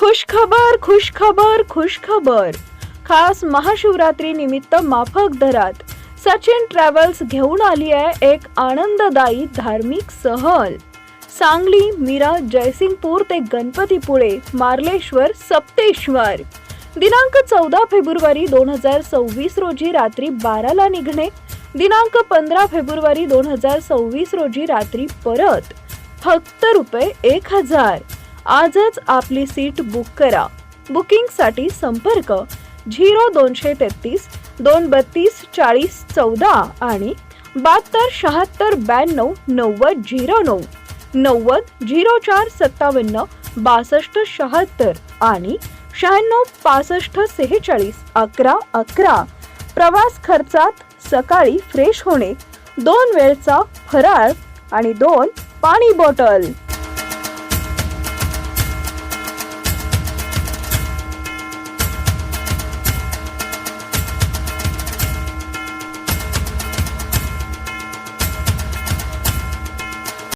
खुश खबर खुश खबर खुश खबर खास महाशिवरात्री निमित्त माफक दरात सचिन ट्रॅव्हल्स घेऊन आली आहे एक आनंददायी धार्मिक सहल. सांगली मीरा जयसिंगपूर ते गणपतीपुळे मार्लेश्वर सप्तेश्वर. दिनांक चौदा फेब्रुवारी दोन हजार सव्वीस रोजी रात्री बाराला निघणे. दिनांक पंधरा फेब्रुवारी दोन हजार सव्वीस रोजी रात्री परत. फक्त रुपये एक हजार. आजच आपली सीट बुक करा. बुकिंगसाठी संपर्क झिरो दोनशे तेहतीस दोन बत्तीस चाळीस चौदा आणि बहात्तर शहात्तर ब्याण्णव नव्वद झिरो नऊ नव्वद झिरो चार सत्तावन्न बासष्ट शहात्तर आणि शहाण्णव पासष्ट सेहेचाळीस अकरा अकरा. प्रवास खर्चात सकाळी फ्रेश होणे दोन वेळचा फराळ आणि दोन पाणी बॉटल.